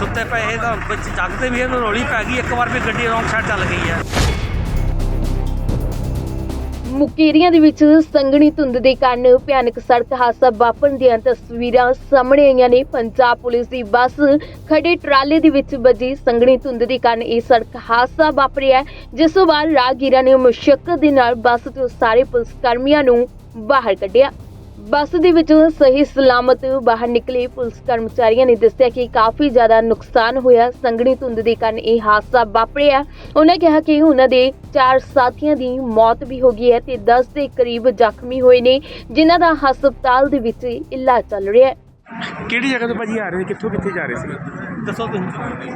ਸੁੱਤੇ ਪਏ ਤਾਂ ਵਿੱਚ ਜਾਗਦੇ ਵੀ ਇਹਨੂੰ ਰੋਲੀ ਪੈ ਗਈ, ਇੱਕ ਵਾਰ ਵੀ ਗੱਡੀ ਰੌਂਗ ਸਾਈਡ ਚੱਲ ਗਈ ਹੈ। ਮੁਕੇਰੀਆਂ ਦੇ ਵਿੱਚ ਸੰਘਣੀ ਧੁੰਦ ਦੇ ਕਾਰਨ ਭਿਆਨਕ ਸੜਕ ਹਾਦਸਾ ਵਾਪਰਨ ਦੀਆਂ ਤਸਵੀਰਾਂ ਸਾਹਮਣੇ ਆਈਆਂ ਨੇ। ਪੰਜਾਬ ਪੁਲਿਸ ਦੀ ਬੱਸ ਖੜੇ ਟਰਾਲੇ ਦੇ ਵਿੱਚ ਵੱਜੀ। ਸੰਘਣੀ ਧੁੰਦ ਦੇ ਕਾਰਨ ਇਹ ਸੜਕ ਹਾਦਸਾ ਵਾਪਰਿਆ ਜਿਸ ਤੋਂ ਬਾਅਦ ਰਾਹਗੀਰਾਂ ਨੇ ਮੁਸ਼ਕਲ ਦੇ ਨਾਲ ਬੱਸ ਤੋਂ ਸਾਰੇ ਪੁਲਿਸ ਕਰਮੀਆਂ ਨੂੰ ਬਾਹਰ ਕੱਢਿਆ। ਬੱਸ ਦੇ ਵਿੱਚੋਂ ਸਹੀ ਸਲਾਮਤ ਬਾਹਰ ਨਿਕਲੇ ਪੁਲਿਸ ਕਰਮਚਾਰੀਆਂ ਨੇ ਦੱਸਿਆ ਕਿ ਕਾਫੀ ਜ਼ਿਆਦਾ ਨੁਕਸਾਨ ਹੋਇਆ। ਸੰਘਣੀ ਧੁੰਦ ਦੇ ਕਾਰਨ ਇਹ ਹਾਦਸਾ ਵਾਪਰਿਆ। ਉਹਨਾਂ ਕਿਹਾ ਕਿ ਉਹਨਾਂ ਦੇ ਚਾਰ ਸਾਥੀਆਂ ਦੀ ਮੌਤ ਵੀ ਹੋ ਗਈ ਹੈ ਤੇ 10 ਦੇ ਕਰੀਬ ਜ਼ਖਮੀ ਹੋਏ ਨੇ ਜਿਨ੍ਹਾਂ ਦਾ ਹਸਪਤਾਲ ਦੇ ਵਿੱਚ ਇਲਾਜ ਚੱਲ ਰਿਹਾ ਹੈ। ਕਿਹੜੀ ਜਗ੍ਹਾ ਤੋਂ ਭਾਜੀ ਆ ਰਹੇ ਸੀ ਕਿੱਥੋਂ ਕਿੱਥੇ ਜਾ ਰਹੇ ਸੀ? ਦੱਸੋ ਤੁਸੀਂ।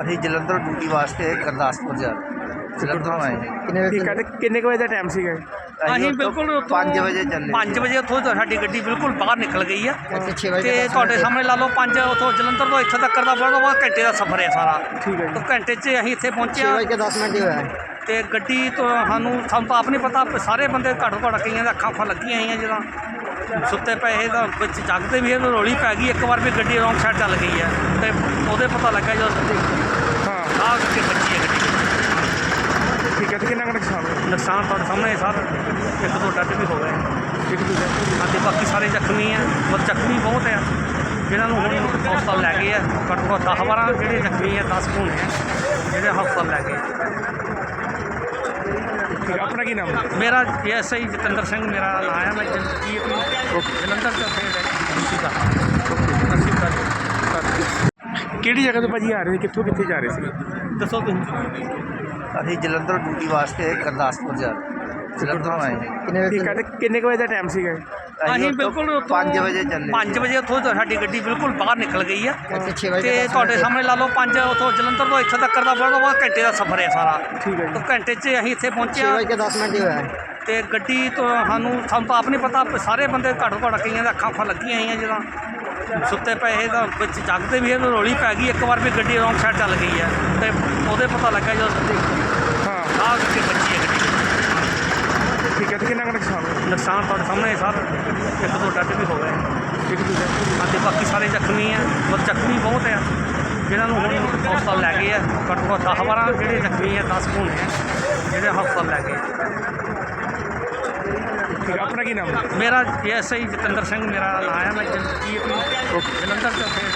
ਅਸੀਂ ਜਲੰਧਰ ਡਿਊਟੀ ਵਾਸਤੇ ਗੁਰਦਾਸਪੁਰ ਜਾ ਰਹੇ ਜਲੰਧਰੋਂ ਆਏ ਜੀ ਕਿੰਨੇ ਠੀਕ ਹੈ ਤੇ ਕਿੰਨੇ ਕੁ ਵਜੇ ਦਾ ਟਾਈਮ ਸੀਗਾ ਅਸੀਂ ਬਿਲਕੁਲ 5 ਵਜੇ ਚੱਲੇ। 5 ਵਜੇ ਉੱਥੋਂ ਤਾਂ ਸਾਡੀ ਗੱਡੀ ਬਿਲਕੁਲ ਬਾਹਰ ਨਿਕਲ ਗਈ ਆ। ਤੇ ਤੁਹਾਡੇ ਸਾਹਮਣੇ ਲਾ ਲਓ 5 ਉੱਥੋਂ ਜਲੰਧਰ ਤੋਂ ਇੱਥੇ ਤੱਕ ਦਾ ਬੜਾ ਵਾ ਘੰਟੇ ਦਾ ਸਫ਼ਰ ਹੈ ਸਾਰਾ। ਠੀਕ ਹੈ ਜੀ। ਘੰਟੇ 'ਚ ਅਸੀਂ ਇੱਥੇ ਛੇ ਪਹੁੰਚਿਆ ਵਜੇ ਕੇ 10 ਮਿੰਟ ਹੋਇਆ। ਤੇ ਗੱਡੀ ਤੋਂ ਸਾਨੂੰ ਸਾਨੂੰ ਤਾਂ ਆਪ ਨਹੀਂ ਪਤਾ ਸਾਰੇ ਬੰਦੇ ਘੱਟੋ ਘੱਟ ਕਈਆਂ ਦੇ ਅੱਖਾਂ ਅੱਖਾਂ ਲੱਗੀਆਂ ਹੋਈਆਂ ਜਦੋਂ। ਸੁੱਤੇ ਪਏ ਤਾਂ ਵਿੱਚ ਜਾਗਦੇ ਵੀ ਇਹਨੂੰ ਰੋਲੀ ਪੈ ਗਈ। ਇੱਕ ਵਾਰ ਵੀ ਗੱਡੀ ਰੌਂਗ ਸਾਈਡ ਚੱਲ ਗਈ ਹੈ ਤੇ ਉਹਦੇ ਪਤਾ ਲੱਗਾ ਜਦੋਂ ਹਾਂ ਆਹ ਕਰਕੇ ਬੱਚੀ ਹੈ ਗੱਡੀ ਠੀਕ ਹੈ ਤੇ ਕਿੰਨਾ ਕੁ ਨੁਕਸਾਨ ਤੁਹਾਡੇ ਸਾਹਮਣੇ ਸਰ। ਇੱਕ ਦੋ ਡੱਟ ਵੀ ਹੋ ਗਏ। ਇੱਕ ਦੂਜਾ ਅਤੇ ਬਾਕੀ ਸਾਰੇ ਜ਼ਖਮੀ ਆ। ਪਰ ਜ਼ਖਮੀ ਬਹੁਤ ਆ। ਜਿਨ੍ਹਾਂ ਨੂੰ ਹੁਣ ਹਸਪਤਾਲ ਲੈ ਗਏ ਆ। ਘੱਟੋ ਘੱਟ 10 12 ਜਿਹੜੇ ਜ਼ਖਮੀ ਆ 10 ਹੋਣੇ ਆ। ਜਿਹੜੇ ਹਸਪਤਾਲ ਲੈ ਗਏ। ਹੈ ਆਪਣਾ ਕੀ ਨਾਮ ਹੈ? ਮੇਰਾ ਐਸਆਈ ਜਤਿੰਦਰ ਸਿੰਘ ਮੇਰਾ ਨਾਮ ਹੈ ਮੈਂ ਜਲਜੀਤ ਜਲੰਧਰ ਤੋਂ ਫੇਰ ਦਾ ਅਸੀਂ ਦਾ ਕਿਹੜੀ ਜਗ੍ਹਾ ਤੋਂ ਭਾਜੀ ਆ ਰਹੇ ਕਿੱਥੋਂ ਕਿੱਥੇ ਜਾ ਰਹੇ ਸੀ? ਦੱਸੋ ਤੁਸੀਂ। ਅਸੀਂ ਜਲੰਧਰ ਡਿਊਟੀ ਵਾਸਤੇ ਗੁਰਦਾਸਪੁਰ ਜਾ ਰਹੇ ਜਲੰਧਰੋਂ ਆਏ ਜੀ ਕਿੰਨੇ ਠੀਕ ਹੈ ਤੇ ਕਿੰਨੇ ਕੁ ਵਜੇ ਦਾ ਟਾਈਮ ਸੀਗਾ ਅਸੀਂ ਬਿਲਕੁਲ 5 ਵਜੇ ਚੱਲੇ। 5 ਵਜੇ ਉੱਥੋਂ ਸਾਡੀ ਗੱਡੀ ਬਿਲਕੁਲ ਬਾਹਰ ਨਿਕਲ ਗਈ ਆ। ਤੇ ਤੁਹਾਡੇ ਸਾਹਮਣੇ ਲਾ ਲਓ 5 ਉੱਥੋਂ ਜਲੰਧਰ ਤੋਂ ਇੱਥੇ ਤੱਕ ਦਾ ਬੜਾ ਵਾ ਘੰਟੇ ਦਾ ਸਫ਼ਰ ਹੈ ਸਾਰਾ। ਠੀਕ ਹੈ ਜੀ। ਤਾਂ ਘੰਟੇ 'ਚ ਅਸੀਂ ਇੱਥੇ ਛੇ ਪਹੁੰਚਿਆ ਵਜੇ ਕੇ 10 ਮਿੰਟ ਹੀ ਹੋਇਆ। ਹੈ। ਤੇ ਗੱਡੀ ਤੋਂ ਸਾਨੂੰ ਸਾਨੂੰ ਤਾਂ ਆਪ ਨਹੀਂ ਪਤਾ ਸਾਰੇ ਬੰਦੇ ਘੱਟੋ ਘੱਟ ਕਈਆਂ ਦੇ ਅੱਖਾਂ ਅੱਖਾਂ ਲੱਗੀਆਂ ਹੋਈਆਂ ਜਦੋਂ ਸੁੱਤੇ ਪਏ ਤਾਂ ਵਿੱਚ ਜਾਗਦੇ ਵੀ ਇਹਨੂੰ ਰੋਲੀ ਪੈ ਗਈ ਇੱਕ ਵਾਰ ਵੀ ਗੱਡੀ ਰੌਂਗ ਸਾਈਡ ਚੱਲ ਗਈ ਹੈ। ਤੇ ਉਹਦੇ ਪਤਾ ਲੱਗਾ ਜਦੋਂ ਹਾਂ। ਆਹ ਕਰਕੇ ਬੱਚੀ ਹੈ ਗੱਡੀ। ਠੀਕ ਹੈ ਤੇ ਕਿੰਨਾ ਕੁ ਨੁਕਸਾਨ ਹੋਇਆ? ਨੁਕਸਾਨ ਤੁਹਾਡੇ ਸਾਹਮਣੇ ਸਰ ਇੱਕ ਦੋ ਡੱਟ ਵੀ ਹੋ ਗਏ। ਇੱਕ ਦੂਜਾ ਅਤੇ ਬਾਕੀ ਸਾਰੇ ਜ਼ਖਮੀ ਆ ਪਰ ਜ਼ਖਮੀ ਬਹੁਤ ਆ ਜਿਨ੍ਹਾਂ ਨੂੰ ਹੁਣ ਹਸਪਤਾਲ ਲੈ ਗਏ ਆ ਘੱਟੋ ਘੱਟ 10 12 ਜਿਹੜੇ ਜ਼ਖਮੀ ਆ 10 ਹੋਣੇ ਆ ਜਿਹੜੇ ਹਸਪਤਾਲ ਲੈ ਗਏ ਠੀਕ ਹੈ। ਕੀ ਨਾਮ ਹੈ? ਮੇਰਾ ਐਸਆਈ ਜਤਿੰਦਰ ਸਿੰਘ ਮੇਰਾ ਨਾਮ ਹੈ ਮੈਂ ਜਲਜੀਤ ਜਲੰਧਰ ਤੋਂ ਫੇਰ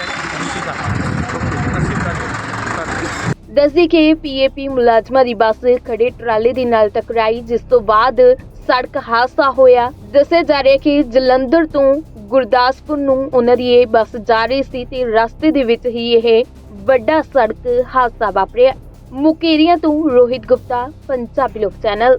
ਅਸੀਂ ਦਾ। ਦੱਸਦੀ ਕਿ ਪੀਏਪੀ ਮੁਲਾਜ਼ਮਾਂ ਦੀ ਬੱਸ ਖੜੇ ਟਰਾਲੇ ਦੇ ਨਾਲ ਟਕਰਾਈ ਜਿਸ ਤੋਂ ਬਾਅਦ ਸੜਕ ਹਾਦਸਾ ਹੋਇਆ। ਦੱਸਿਆ ਜਾ ਰਿਹਾ ਕਿ ਜਲੰਧਰ ਤੋਂ ਗੁਰਦਾਸਪੁਰ ਨੂੰ ਉਹਨਾਂ ਦੀ ਇਹ ਬੱਸ ਜਾ ਰਹੀ ਸੀ ਤੇ ਰਸਤੇ ਦੇ ਵਿੱਚ ਹੀ ਇਹ ਵੱਡਾ ਸੜਕ ਹਾਦਸਾ ਵਾਪਰਿਆ। ਮੁਕੇਰੀਆਂ ਤੋਂ ਰੋਹਿਤ ਗੁਪਤਾ ਪੰਜਾਬੀ ਲੋਕ ਚੈਨਲ।